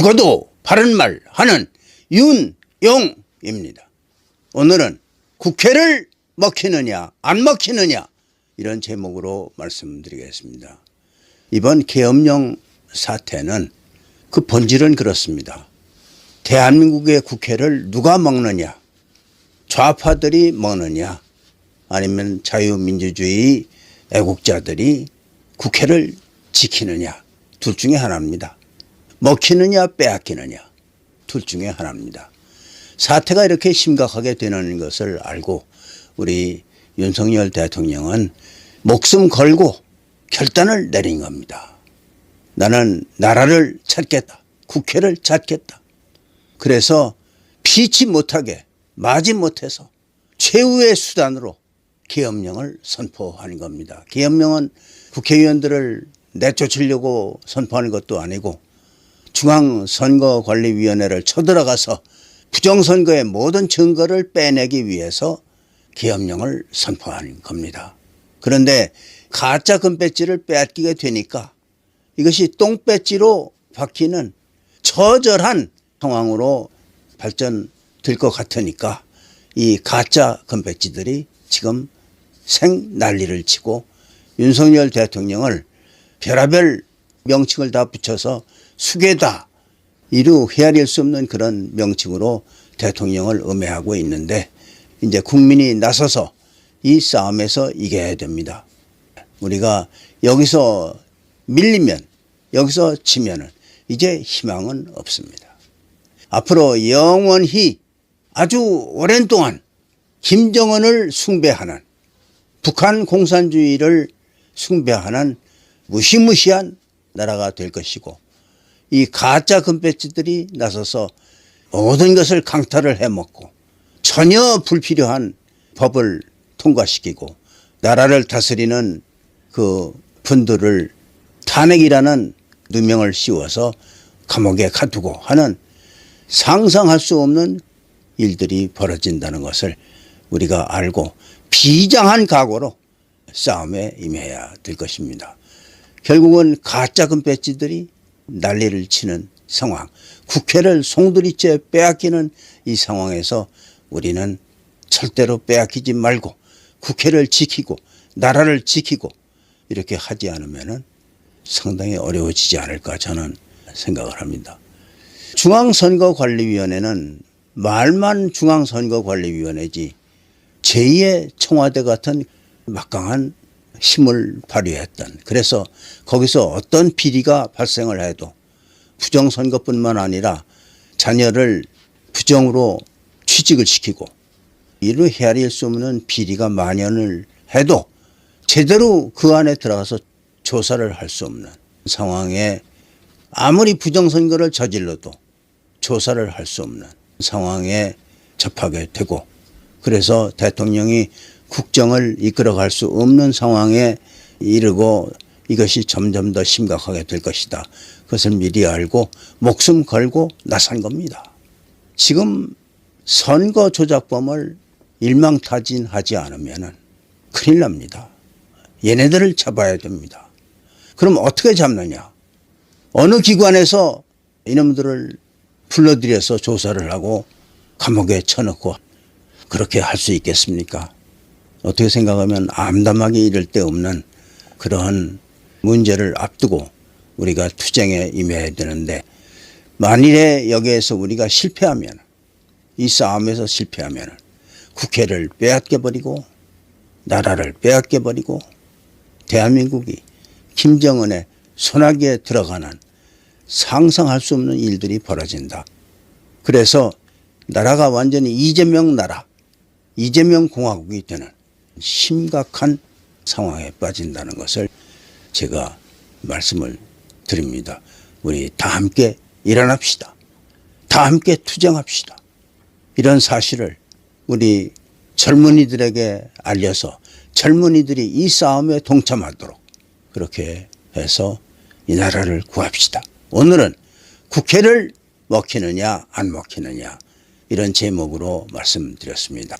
죽어도 바른 말 하는 윤용입니다. 오늘은 국회를 먹히느냐 안 먹히느냐 이런 제목으로 말씀드리겠습니다. 이번 계엄령 사태는 그 본질은 그렇습니다. 대한민국의 국회를 누가 먹느냐 좌파들이 먹느냐 아니면 자유민주주의 애국자들이 국회를 지키느냐 둘 중에 하나입니다. 먹히느냐 빼앗기느냐 둘 중에 하나입니다. 사태가 이렇게 심각하게 되는 것을 알고 우리 윤석열 대통령은 목숨 걸고 결단을 내린 겁니다. 나는 나라를 찾겠다. 국회를 찾겠다. 그래서 피치 못하게 마지 못해서 최후의 수단으로 계엄령을 선포한 겁니다. 계엄령은 국회의원들을 내쫓으려고 선포하는 것도 아니고 중앙선거관리위원회를 쳐들어가서 부정선거의 모든 증거를 빼내기 위해서 계엄령을 선포한 겁니다. 그런데 가짜 금배지를 빼앗기게 되니까 이것이 똥배지로 바뀌는 처절한 상황으로 발전될 것 같으니까 이 가짜 금배지들이 지금 생 난리를 치고 윤석열 대통령을 별하별 명칭을 다 붙여서 수괴다 이루 헤아릴 수 없는 그런 명칭으로 대통령을 음해하고 있는데 이제 국민이 나서서 이 싸움에서 이겨야 됩니다. 우리가 여기서 밀리면 여기서 지면은 이제 희망은 없습니다. 앞으로 영원히 아주 오랜 동안 김정은을 숭배하는 북한 공산주의를 숭배하는 무시무시한 나라가 될 것이고 이 가짜 금배지들이 나서서 모든 것을 강탈을 해먹고 전혀 불필요한 법을 통과시키고 나라를 다스리는 그 분들을 탄핵이라는 누명을 씌워서 감옥에 가두고 하는 상상할 수 없는 일들이 벌어진다는 것을 우리가 알고 비장한 각오로 싸움에 임해야 될 것입니다. 결국은 가짜 금배지들이 난리를 치는 상황, 국회를 송두리째 빼앗기는 이 상황에서 우리는 절대로 빼앗기지 말고 국회를 지키고 나라를 지키고 이렇게 하지 않으면 상당히 어려워지지 않을까 저는 생각을 합니다. 중앙선거관리위원회는 말만 중앙선거관리위원회지 제2의 청와대 같은 막강한 힘을 발휘했던. 그래서 거기서 어떤 비리가 발생을 해도 부정선거뿐만 아니라 자녀를 부정으로 취직을 시키고 이를 헤아릴 수 없는 비리가 만연을 해도 제대로 그 안에 들어가서 조사를 할 수 없는 상황에 아무리 부정선거를 저질러도 조사를 할 수 없는 상황에 접하게 되고 그래서 대통령이 국정을 이끌어갈 수 없는 상황에 이르고 이것이 점점 더 심각하게 될 것이다. 그것을 미리 알고 목숨 걸고 나선 겁니다. 지금 선거 조작범을 일망타진하지 않으면 큰일 납니다. 얘네들을 잡아야 됩니다. 그럼 어떻게 잡느냐? 어느 기관에서 이놈들을 불러들여서 조사를 하고 감옥에 쳐넣고 그렇게 할 수 있겠습니까? 어떻게 생각하면 암담하게 이럴 데 없는 그러한 문제를 앞두고 우리가 투쟁에 임해야 되는데 만일에 여기에서 우리가 실패하면 이 싸움에서 실패하면 국회를 빼앗겨 버리고 나라를 빼앗겨 버리고 대한민국이 김정은의 손아귀에 들어가는 상상할 수 없는 일들이 벌어진다. 그래서 나라가 완전히 이재명 나라, 이재명 공화국이 되는 심각한 상황에 빠진다는 것을 제가 말씀을 드립니다. 우리 다 함께 일어납시다. 다 함께 투쟁합시다. 이런 사실을 우리 젊은이들에게 알려서 젊은이들이 이 싸움에 동참하도록 그렇게 해서 이 나라를 구합시다. 오늘은 국회를 먹히느냐 안 먹히느냐 이런 제목으로 말씀드렸습니다.